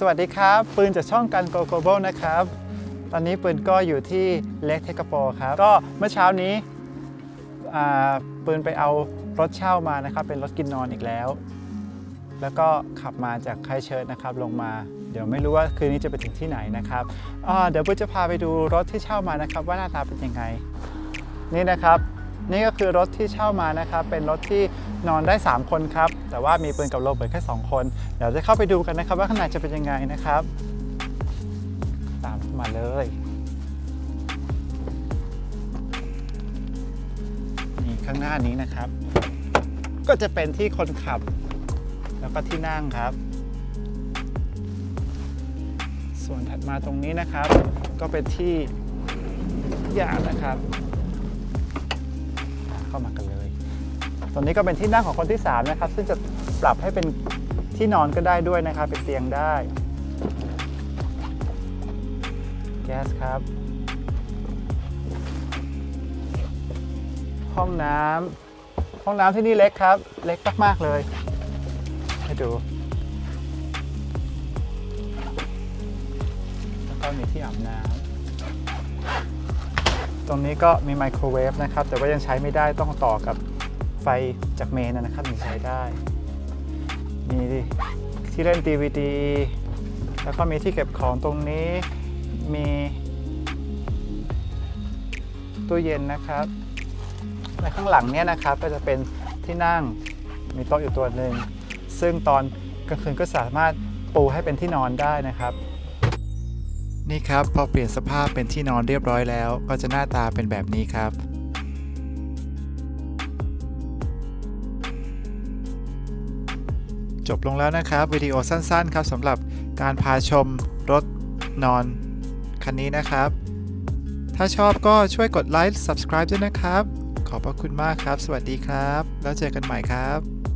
สวัสดีครับ ปืนจากช่องกันโกโกโบนะครับ ตอนนี้ปืนก็อยู่ที่เล็กเทกโปครับ ก็เมื่อเช้านี้ปืนไปเอารถเช่ามานะครับ เป็นรถกินนอนอีกแล้ว แล้วก็ขับมาจากไคเชิร์ตนะครับลงมา เดี๋ยวไม่รู้ว่าคืนนี้จะไปถึงที่ไหนนะครับเดี๋ยวปืนจะพาไปดูรถที่เช่ามานะครับ ว่าหน้าตาเป็นยังไง นี่นะครับ นี่ก็คือรถที่เช่ามานะครับ เป็นรถที่นอนได้ 3 คนครับ แต่ว่ามีปืนกับโรเบิร์ตแค่ 2 คน เดี๋ยวจะเข้าไปดูกันนะครับ ว่าข้างในจะเป็นยังไงนะครับ ตามมาเลย นี่ข้างหน้านี้นะครับ ก็จะเป็นที่คนขับ แล้วก็ที่นั่งครับ ส่วนถัดมาตรงนี้นะครับ ก็เป็นที่ยางนะครับ เข้ามากันเลยตรงนี้ก็เป็นที่นั่งของคนที่3นะครับซึ่งจะปรับให้เป็นที่นอนก็ได้ด้วยนะครับ เป็นเตียงได้แก๊สครับ ห้องน้ำห้องน้ำที่นี่เล็กครับ เล็กมากๆเลย ให้ดูแล้วก็มีที่อาบน้ำ ตรงนี้ก็มีไมโครเวฟนะครับ แต่ว่ายังใช้ไม่ได้ต้องต่อกับไฟจากเมนนะครับถึงใช้ได้ มีที่เล่น DVD แล้วก็มีที่เก็บของตรงนี้มีตู้เย็นนะครับและข้างหลังเนี่ยนะครับก็จะเป็นที่นั่งมีโต๊ะอยู่ตัวหนึ่งซึ่งตอนกลางคืนก็สามารถปูให้เป็นที่นอนได้นะครับ นี่ครับพอเปลี่ยนสภาพเป็นที่นอนเรียบร้อยแล้ว ก็จะหน้าตาเป็นแบบนี้ครับจบลงแล้วนะครับวิดีโอสั้นๆครับสำหรับการพาชมรถนอนคันนี้นะครับ ถ้าชอบก็ช่วยกดไลค์ subscribe ด้วยนะครับ ขอบพระคุณมากครับ สวัสดีครับ แล้วเจอกันใหม่ครับ